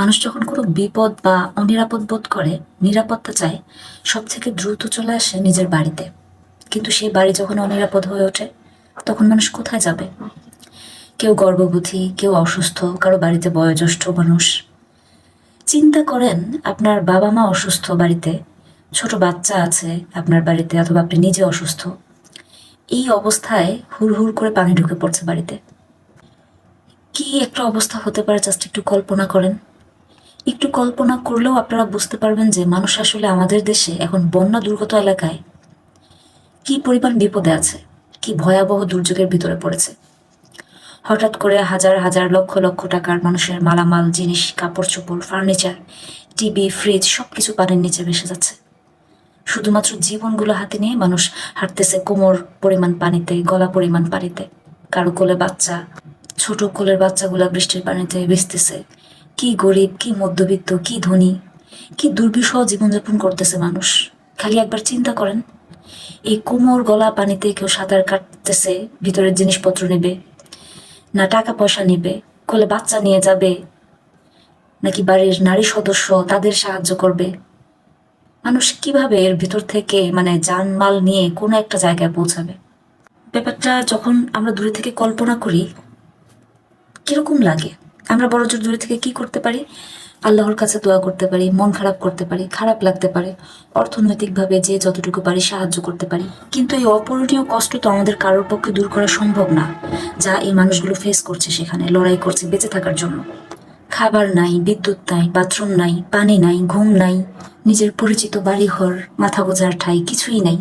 মানুষ যখন কোনো বিপদ বা অনিরাপদ বোধ করে, নিরাপত্তা চায় সব থেকে দ্রুত চলে আসে নিজের বাড়িতে। কিন্তু সেই বাড়ি যখন অনিরাপদ হয়ে ওঠে, তখন মানুষ কোথায় যাবে? কেউ গর্ভবতী, কেউ অসুস্থ, কারও বাড়িতে বয়োজ্যেষ্ঠ মানুষ। চিন্তা করেন, আপনার বাবা মা অসুস্থ বাড়িতে, ছোট বাচ্চা আছে আপনার বাড়িতে, অথবা আপনি নিজে অসুস্থ। এই অবস্থায় হুড় হুড় করে পানি ঢুকে পড়ছে বাড়িতে। কি একটা অবস্থা হতে পারে, জাস্ট একটু কল্পনা করেন। একটু কল্পনা করলেও আপনারা বুঝতে পারবেন যে মানুষ আসলে আমাদের দেশে এখন বন্যা দুর্গত এলাকায় কি পরিমাণ বিপদে আছে, কি ভয়াবহ দুর্যোগের ভিতরে পড়েছে। হঠাৎ করে হাজার হাজার লক্ষ লক্ষ টাকার মানুষের মালামাল, জিনিস কাপড় চোপড় ফার্নিচার, টিভি, ফ্রিজ সব কিছু পানির নিচে ভেসে যাচ্ছে। শুধুমাত্র জীবনগুলো হাতে নিয়ে মানুষ হাঁটতেছে কোমর পরিমাণ পানিতে, গলা পরিমাণ পানিতে। কারও কোলে বাচ্চা, ছোট কোলের বাচ্চাগুলা বৃষ্টির পানিতে ভেসতেছে কি গরিব, কি মধ্যবিত্ত, কি ধনী, কি দুর্বিষহ জীবনযাপন করতেছে মানুষ। খালি একবার চিন্তা করেন, এই কোমর গলা পানিতে কেউ সাঁতার কাটতেছে, ভিতরের জিনিসপত্র নেবে, না টাকা পয়সা নেবে, কোলে বাচ্চা নিয়ে যাবে, নাকি বাড়ির নারী সদস্য তাদের সাহায্য করবে। মানুষ কীভাবে এর ভিতর থেকে মানে জানমাল নিয়ে কোনো একটা জায়গায় পৌঁছাবে? ব্যাপারটা যখন আমরা দূরে থেকে কল্পনা করি, কীরকম লাগে? আমরা বড় জোর দূরে থেকে কি করতে পারি? আল্লাহর কাছে দোয়া করতে পারি, মন খারাপ করতে পারি, খারাপ লাগতে পারে, অর্থনৈতিকভাবে যে যতটুকু পারি সাহায্য করতে পারি। কিন্তু এই অপূরণীয় কষ্ট তো আমাদের কারোর পক্ষে দূর করা সম্ভব না, যা এই মানুষগুলো ফেস করছে সেখানে, লড়াই করছে বেঁচে থাকার জন্য। খাবার নাই, বিদ্যুৎ নাই, বাথরুম নাই, পানি নাই, ঘুম নাই, নিজের পরিচিত বাড়িঘর মাথা গোজার ঠাই, কিছুই নাই।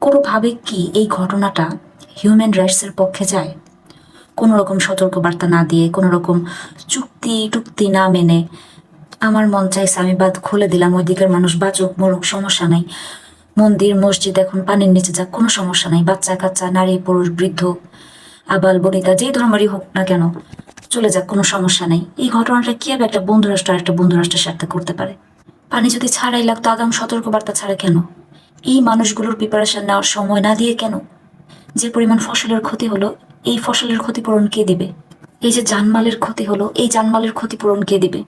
কোনোভাবে কি এই ঘটনাটা হিউম্যান রাইটসের পক্ষে যায়? কোনো রকম সতর্কবার্তা না দিয়ে, কোনো রকম চুক্তি, টুক্তি না মেনে আমার মন চাইছে আমি বাদ খুলে দিলাম, ওই দিকের মানুষ বাঁচুক, মরুক, সমস্যা নাই। মন্দির, মসজিদ এখন পানির নিচে যাক, কোনো সমস্যা নাই। বাচ্চা, কাচ্চা, নারী, পুরুষ, বৃদ্ধ, আবাল, বনিতা, যেই ধর্মেরই হোক না কেন, চলে যাক, কোনো সমস্যা নাই। এই ঘটনাটা কীভাবে একটা বন্ধু রাষ্ট্র আর একটা বন্ধু রাষ্ট্রের সাথে করতে পারে? পানি যদি ছাড়াই লাগতো, আগাম সতর্কবার্তা ছাড়া কেন? এই মানুষগুলোর প্রিপারেশন নেওয়ার সময় না দিয়ে কেন? যে পরিমাণ ফসলের ক্ষতি হলো এই ফসলের ক্ষতিপূরণ কে দিবে? এই যে জানমালের ক্ষতি হলো, এই জানমালের ক্ষতিপূরণ কে দিবে?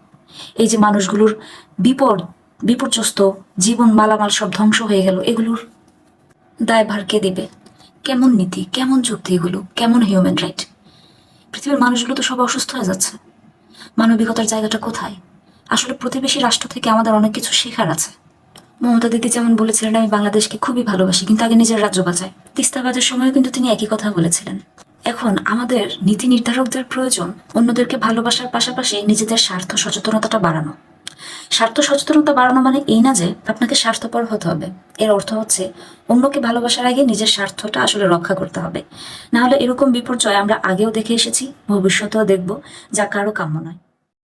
এই যে মানুষগুলোর বিপদ, বিপর্যস্ত জীবন মালামাল সব ধ্বংস হয়ে গেল, এগুলোর দায়ভার কে দিবে? কেমন নীতি, কেমন যুক্তি এগুলো? কেমন হিউম্যান রাইট পৃথিবীর মানুষগুলো তো সব অসুস্থ হয়ে যাচ্ছে। মানবিকতার জায়গাটা কোথায়? আসলে প্রতিবেশী রাষ্ট্র থেকে আমাদের অনেক কিছু শেখার আছে। মমতা দিদি যেমন বলেছিলেন, আমি বাংলাদেশকে খুবই ভালোবাসি, কিন্তু আগে নিজের রাজ্য বাঁচাই। তিস্তাবাদের সময়ও কিন্তু তিনি একই কথা বলেছিলেন। এখন আমাদের নীতি নির্ধারকদের প্রয়োজন অন্যদেরকে ভালোবাসার পাশাপাশি নিজেদের স্বার্থ সচেতনতাটা বাড়ানো। স্বার্থ সচেতনতা বাড়ানো মানে এই না যে আপনাকে স্বার্থপর হতে হবে। এর অর্থ হচ্ছে অন্যকে ভালোবাসার আগে নিজের স্বার্থটা আসলে রক্ষা করতে হবে। নাহলে এরকম বিপর্যয় আমরা আগেও দেখে এসেছি, ভবিষ্যতেও দেখব যা কারও কাম্য নয়।